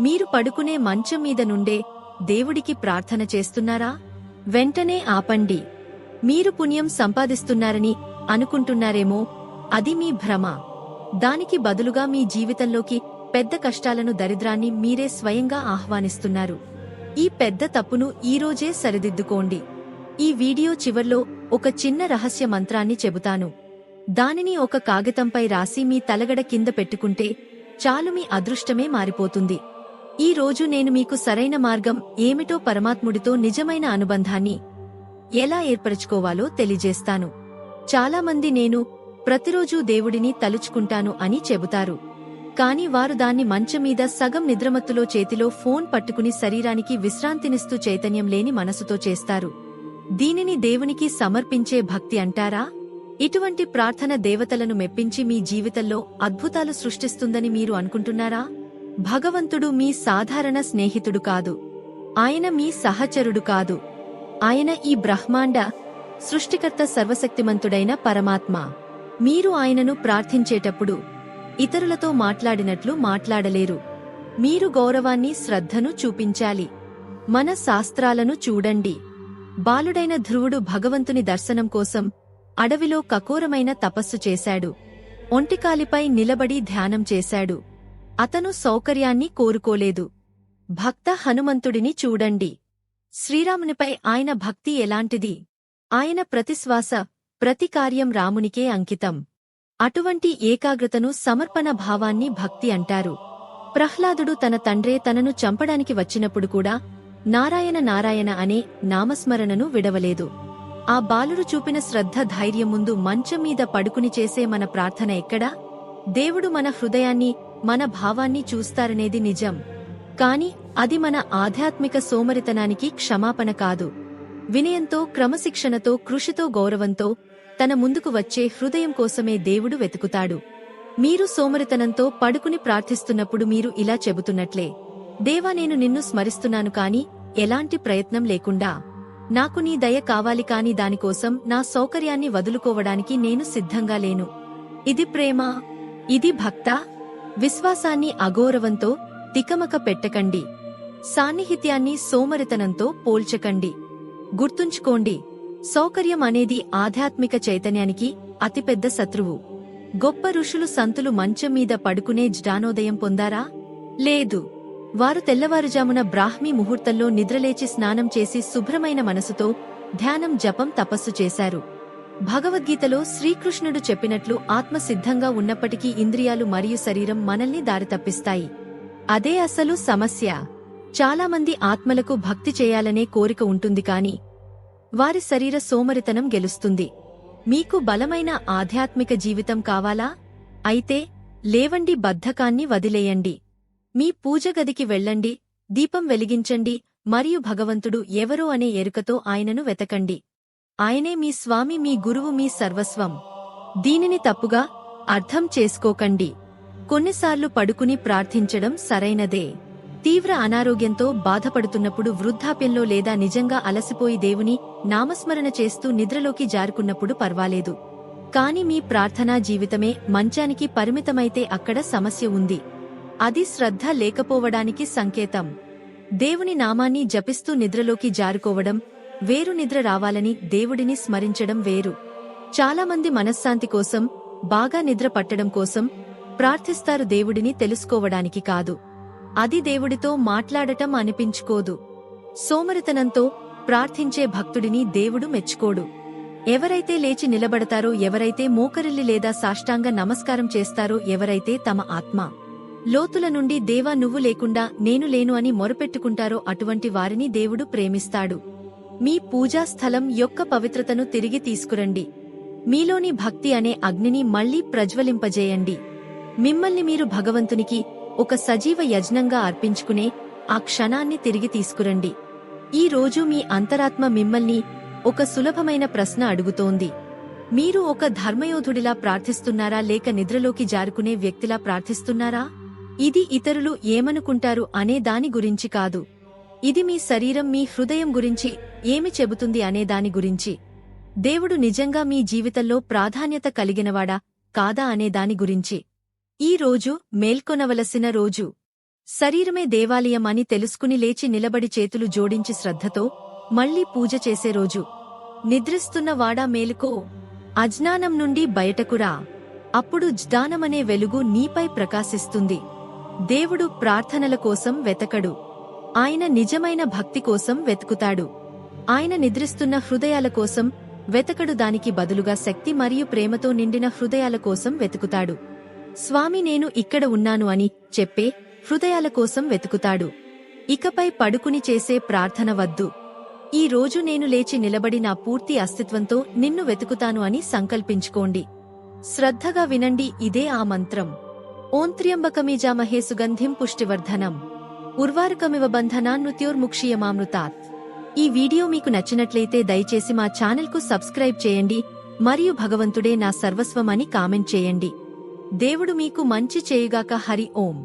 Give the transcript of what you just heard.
మీరు పడుకునే మంచం మీద నుండే దేవుడికి ప్రార్థన చేస్తున్నారా? వెంటనే ఆపండి. మీరు పుణ్యం సంపాదిస్తున్నారని అనుకుంటున్నారేమో అది మీ భ్రమ. దానికి బదులుగా మీ జీవితంలోకి పెద్ద కష్టాలను దరిద్రాన్ని మీరే స్వయంగా ఆహ్వానిస్తున్నారు. ఈ పెద్ద తప్పును ఈరోజే సరిదిద్దుకోండి. ఈ వీడియో చివర్లో ఒక చిన్న రహస్య మంత్రాన్ని చెబుతాను. దానిని ఒక కాగితంపై రాసి మీ తలగడ కింద పెట్టుకుంటే చాలు మీ అదృష్టమే మారిపోతుంది. ఈ రోజు నేను మీకు సరైన మార్గం ఏమిటో పరమాత్ముడితో నిజమైన అనుబంధాన్ని ఎలా ఏర్పరచుకోవాలో తెలియజేస్తాను. చాలామంది నేను ప్రతిరోజూ దేవుడిని తలుచుకుంటాను అని చెబుతారు. కాని వారు దాన్ని మంచం మీద సగం నిద్రమత్తులో చేతిలో ఫోన్ పట్టుకుని శరీరానికి విశ్రాంతినిస్తూ చైతన్యం లేని మనసుతో చేస్తారు. దీనిని దేవునికి సమర్పించే భక్తి అంటారా? ఇటువంటి ప్రార్థన దేవతలను మెప్పించి మీ జీవితంలో అద్భుతాలు సృష్టిస్తుందని మీరు అనుకుంటున్నారా? భగవంతుడు మీ సాధారణ స్నేహితుడు కాదు. ఆయన మీ సహచరుడు కాదు. ఆయన ఈ బ్రహ్మాండ సృష్టికర్త సర్వశక్తిమంతుడైన పరమాత్మ. మీరు ఆయనను ప్రార్థించేటప్పుడు ఇతరులతో మాట్లాడినట్లు మాట్లాడలేరు. మీరు గౌరవాన్ని శ్రద్ధను చూపించాలి. మన శాస్త్రాలను చూడండి. బాలుడైన ధ్రువుడు భగవంతుని దర్శనం కోసం అడవిలో కకోరమైన తపస్సు చేశాడు. ఒంటికాలిపై నిలబడి ధ్యానం చేశాడు. అతను సౌకర్యాన్ని కోరుకోలేదు. భక్త హనుమంతుడిని చూడండి. శ్రీరామునిపై ఆయన భక్తి ఎలాంటిది? ఆయన ప్రతిశ్వాస ప్రతి కార్యం రామునికే అంకితం. అటువంటి ఏకాగ్రతను సమర్పణ భావాన్ని భక్తి అంటారు. ప్రహ్లాదుడు తన తండ్రే తనను చంపడానికి వచ్చినప్పుడు కూడా నారాయణ నారాయణ అనే నామస్మరణను విడవలేదు. ఆ బాలుడు చూపిన శ్రద్ధ ధైర్యం ముందు మంచం మీద పడుకుని చేసే మన ప్రార్థన ఎక్కడా? దేవుడు మన హృదయాన్ని మన భావాన్ని చూస్తారనేది నిజం. కాని అది మన ఆధ్యాత్మిక సోమరితనానికి క్షమాపణ కాదు. వినయంతో క్రమశిక్షణతో కృషితో గౌరవంతో తన ముందుకు వచ్చే హృదయం కోసమే దేవుడు వెతుకుతాడు. మీరు సోమరితనంతో పడుకుని ప్రార్థిస్తున్నప్పుడు మీరు ఇలా చెబుతున్నట్లే దేవా నేను నిన్ను స్మరిస్తున్నాను కాని ఎలాంటి ప్రయత్నం లేకుండా. నాకు నీ దయ కావాలి కాని దానికోసం నా సౌకర్యాన్ని వదులుకోవడానికి నేను సిద్ధంగా లేను. ఇది ప్రేమ ఇది భక్త విశ్వాసాన్ని అగౌరవంతో తికమక పెట్టకండి. సాన్నిహిత్యాన్ని సోమరితనంతో పోల్చకండి. గుర్తుంచుకోండి సౌకర్యం అనేది ఆధ్యాత్మిక చైతన్యానికి అతిపెద్ద శత్రువు. గొప్ప ఋషులు సంతులు మంచం మీద పడుకునే జ్ఞానోదయం పొందారా? లేదు. వారు తెల్లవారుజామున బ్రాహ్మీ ముహూర్తంలో నిద్రలేచి స్నానం చేసి శుభ్రమైన మనసుతో ధ్యానం జపం తపస్సు చేశారు. భగవద్గీతలో శ్రీకృష్ణుడు చెప్పినట్లు ఆత్మ సిద్ధంగా ఉన్నప్పటికీ ఇంద్రియాలు మరియు శరీరం మనల్ని దారితప్పిస్తాయి అదే అసలు సమస్య. చాలామంది ఆత్మలకు భక్తి చేయాలనే కోరిక ఉంటుంది కాని వారి శరీర సోమరితనం గెలుస్తుంది. మీకు బలమైన ఆధ్యాత్మిక జీవితం కావాలా? అయితే లేవండి బద్ధకాన్ని వదిలేయండి. మీ పూజగదికి వెళ్ళండి దీపం వెలిగించండి మరియు భగవంతుడు ఎవరో అనే ఎరుకతో ఆయనను వెతకండి. ఆయనే మీ స్వామి మీ గురువు మీ సర్వస్వం. దీనిని తప్పుగా అర్థం చేసుకోకండి. కొన్నిసార్లు పడుకుని ప్రార్థించడం సరైనదే. తీవ్ర అనారోగ్యంతో బాధపడుతున్నప్పుడు వృద్ధాప్యంలో లేదా నిజంగా అలసిపోయి దేవుని నామస్మరణ చేస్తూ నిద్రలోకి జారుకున్నప్పుడు పర్వాలేదు. కాని మీ ప్రార్థనా జీవితమే మంచానికి పరిమితమైతే అక్కడ సమస్య ఉంది. అది శ్రద్ధ లేకపోవడానికి సంకేతం. దేవుని నామాన్ని జపిస్తూ నిద్రలోకి జారుకోవడం వేరు నిద్ర రావాలని దేవుడిని స్మరించడం వేరు. చాలామంది మనశ్శాంతి కోసం బాగా నిద్ర పట్టడం కోసం ప్రార్థిస్తారు దేవుడిని తెలుసుకోవడానికి కాదు. అది దేవుడితో మాట్లాడటం అనిపించుకోదు. సోమరితనంతో ప్రార్థించే భక్తుడిని దేవుడు మెచ్చుకోడు. ఎవరైతే లేచి నిలబడతారో ఎవరైతే మోకరిల్లి లేదా సాష్టాంగ నమస్కారం చేస్తారో ఎవరైతే తమ ఆత్మ. లోతుల నుండి దేవా నువ్వు లేకుండా నేను లేను అని మొరపెట్టుకుంటారో అటువంటి వారిని దేవుడు ప్రేమిస్తాడు. మీ పూజా స్థలం యొక్క పవిత్రతను తిరిగి తీసుకురండి. మీలోని భక్తి అనే అగ్నిని మళ్ళీ ప్రజ్వలింపజేయండి. మిమ్మల్ని మీరు భగవంతునికి ఒక సజీవ యజ్ఞంగా అర్పించుకునే ఆ క్షణాన్ని తిరిగి తీసుకురండి. ఈ రోజు మీ అంతరాత్మ మిమ్మల్ని ఒక సులభమైన ప్రశ్న అడుగుతోంది. మీరు ఒక ధర్మయోధుడిలా ప్రార్థిస్తున్నారా లేక నిద్రలోకి జారుకునే వ్యక్తిలా ప్రార్థిస్తున్నారా? ఇది ఇతరులు ఏమనుకుంటారు అనే దాని గురించి కాదు. ఇది మీ శరీరం మీ హృదయం గురించి ఏమి చెబుతుంది అనే దాని గురించి. దేవుడు నిజంగా మీ జీవితంలో ప్రాధాన్యత కలిగినవాడా కాదా అనే దాని గురించి. ఈ రోజు మేల్కొనవలసిన రోజు. శరీరమే దేవాలయం అని తెలుసుకుని లేచి నిలబడి చేతులు జోడించి శ్రద్ధతో మళ్ళీ పూజ చేసే రోజు. నిద్రిస్తున్న వాడా మేలుకో. అజ్ఞానం నుండి బయటకురా అప్పుడు జ్ఞానమనే వెలుగు నీపై ప్రకాశిస్తుంది. దేవుడు ప్రార్థనల కోసం వెతకడు. ఆయన నిజమైన భక్తి కోసం వెతుకుతాడు. ఆయన నిద్రిస్తున్న హృదయాల కోసం వెతకడు దానికి బదులుగా శక్తి మరియు ప్రేమతో నిండిన హృదయాల కోసం వెతుకుతాడు. స్వామి నేను ఇక్కడ ఉన్నాను అని చెప్పే హృదయాల కోసం వెతుకుతాడు. ఇకపై పడుకుని చేసే ప్రార్థన వద్దు. ఈ రోజు నేను లేచి నిలబడి నా పూర్తి అస్తిత్వంతో నిన్ను వెతుకుతాను అని సంకల్పించుకోండి. శ్రద్ధగా వినండి ఇదే ఆ మంత్రం. ఓం త్ర్యంబకమీజామహే సుగంధిం పుష్టివర్ధనం ఉర్వారకమివ బంధనాన్నుత్యోర్ముక్షీయమామృతాత్ ఈ వీడియో మీకు నచ్చినట్లయితే దయచేసి మా ఛానల్కు సబ్స్క్రైబ్ చేయండి మరియు భగవంతుడే నా సర్వస్వమని కామెంట్ చేయండి. దేవుడు మీకు మంచి చేయుగాక హరి ఓం.